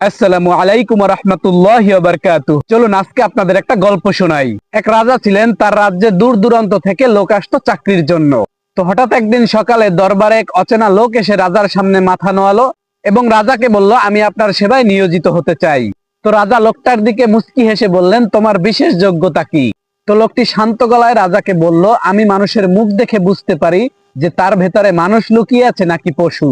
আসসালামু আলাইকুম রহমতুল্লাহ চলুন আজকে আপনাদের একটা গল্প শোনাই। এক রাজা ছিলেন, তার রাজ্যে দূর দূরান্ত থেকে লোক আসতো চাকরির জন্য। তো হঠাৎ একদিন সকালে দরবারে এক অচেনা লোক এসে রাজার সামনে মাথা নোয়ালো এবং রাজাকে বলল, আমি আপনার সেবায় নিয়োজিত হতে চাই। তো রাজা লোকটার দিকে মুস্কি হেসে বললেন, তোমার বিশেষ যোগ্যতা কি? তো লোকটি শান্ত গলায় রাজাকে বলল, আমি মানুষের মুখ দেখে বুঝতে পারি যে তার ভেতরে মানুষ লুকিয়ে আছে নাকি পশু।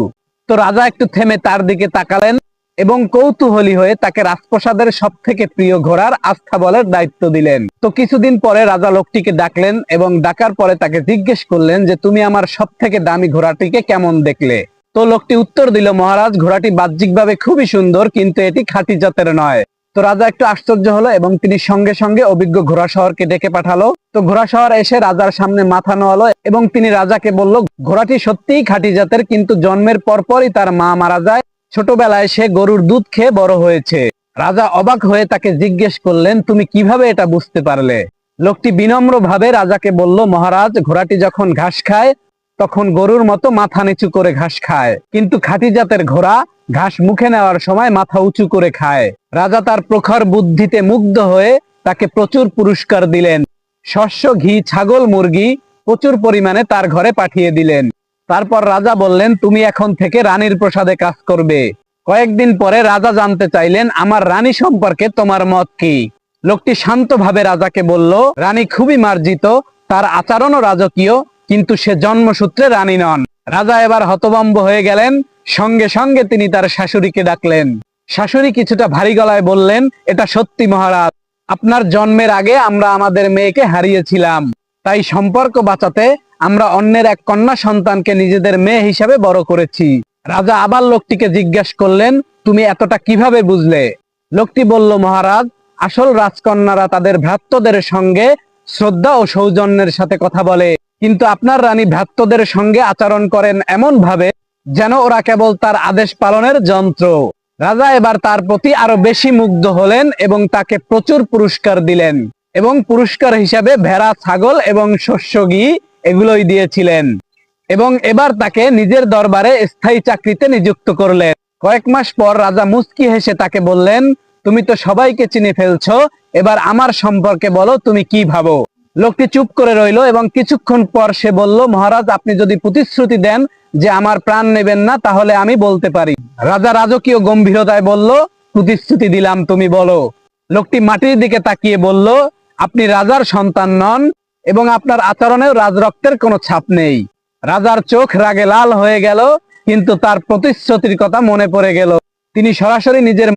তো রাজা একটু থেমে তার দিকে তাকালেন। এবং কৌতূহলী হয়ে তাকে রাজপ্রসাদের সব থেকে প্রিয় ঘোড়ার আস্থা বলের দায়িত্ব দিলেন। তো কিছুদিন পরে রাজা লোকটিকে ডাকলেন এবং ডাকার পরে তাকে জিজ্ঞেস করলেন যে, তুমি আমার সব থেকে দামি ঘোড়াটিকে কেমন দেখলে? তো লোকটি উত্তর দিল, মহারাজ, ঘোড়াটি বাহ্যিকভাবে খুবই সুন্দর, কিন্তু এটি খাঁটি জাতের নয়। তো রাজা একটু আশ্চর্য হলো এবং তিনি সঙ্গে সঙ্গে অভিজ্ঞ ঘোড়া শহরকে ডেকে পাঠালো। তো ঘোড়া শহর এসে রাজার সামনে মাথা নোয়ালো এবং তিনি রাজাকে বলল, ঘোড়াটি সত্যিই খাঁটি জাতের, কিন্তু জন্মের পরপরই তার মা মারা যায়। ছোটবেলায় সে গরুর দুধ খেয়ে বড় হয়েছে। রাজা অবাক হয়ে তাকে জিজ্ঞেস করলেন, তুমি কীভাবে এটা বুঝতে পারলে? লোকটি বিনম্র ভাবে রাজাকে বলল, মহারাজ, ঘোড়াটি যখন ঘাস খায়, তখন গরুর মতো মাথা নিচু করে ঘাস খায়। কিন্তু খাঁটি জাতের ঘোড়া ঘাস মুখে নেওয়ার সময় মাথা উঁচু করে খায়। রাজা তার প্রখর বুদ্ধিতে মুগ্ধ হয়ে তাকে প্রচুর পুরস্কার দিলেন। শস্য, ঘি, ছাগল, মুরগি প্রচুর পরিমাণে তার ঘরে পাঠিয়ে দিলেন। তারপর রাজা বললেন, তুমি এখন থেকে রানীর প্রসাদে কাজ করবে। কয়েকদিন পরে রাজা জানতে চাইলেন, আমার রানী সম্পর্কে তোমার মত কি? লোকটি শান্তভাবে রাজাকে বলল, রানী খুবই মার্জিত, তার আচরণও রাজকীয়, কিন্তু সে জন্মসূত্রে রানী নন। রাজা এবার হতভম্ব হয়ে গেলেন। সঙ্গে সঙ্গে তিনি তার শাশুড়িকে ডাকলেন। শাশুড়ি কিছুটা ভারী গলায় বললেন, এটা সত্যি মহারাজ, আপনার জন্মের আগে আমরা আমাদের মেয়েকে হারিয়েছিলাম। তাই সম্পর্ক বাঁচাতে আমরা অন্যের এক কন্যা সন্তানকে নিজেদের মেয়ে হিসাবে বড় করেছি। রাজা আবার লোকটিকে জিজ্ঞেস করলেন, তুমি এতটা কীভাবে বুঝলে? লোকটি বলল, মহারাজ, আসল রাজকন্যারা তাদের ভ্রাত্যদের সঙ্গে শ্রদ্ধা ও সৌজন্যের সাথে কথা বলে। কিন্তু আপনার রানী ভ্রাত্যদের সঙ্গে আচরণ করেন এমন ভাবে যেন ওরা কেবল তার আদেশ পালনের যন্ত্র। রাজা এবার তার প্রতি আরও বেশি মুগ্ধ হলেন এবং তাকে প্রচুর পুরস্কার দিলেন এবং পুরস্কার হিসাবে ভেড়া, ছাগল এবং শস্য এগুলোই দিয়েছিলেন। এবং এবার তাকে নিজের দরবারে স্থায়ী চাকরিতে নিযুক্ত করলেন। কয়েক মাস পর রাজা মুস্কি হেসে তাকে বললেন, তুমি তো সবাইকে চিনে ফেলছো, এবার আমার সম্পর্কে বলো তুমি কি ভাবো? লোকটি চুপ করে রইল এবং কিছুক্ষণ পর সে বলল, মহারাজ, আপনি যদি প্রতিশ্রুতি দেন যে আমার প্রাণ নেবেন না, তাহলে আমি বলতে পারি। রাজা রাজকীয় গম্ভীরতায় বলল, প্রতিশ্রুতি দিলাম, তুমি বলো। লোকটি মাটির দিকে তাকিয়ে বলল, আপনি রাজার সন্তান নন এবং আপনার আচরণেও রাজরক্তের কোনো ছাপ নেই। রাজার চোখ রাগে লাল হয়ে গেল, কিন্তু তার প্রতিশ্রুতির কথা মনে পড়ে গেল। তিনি সরাসরি নিজের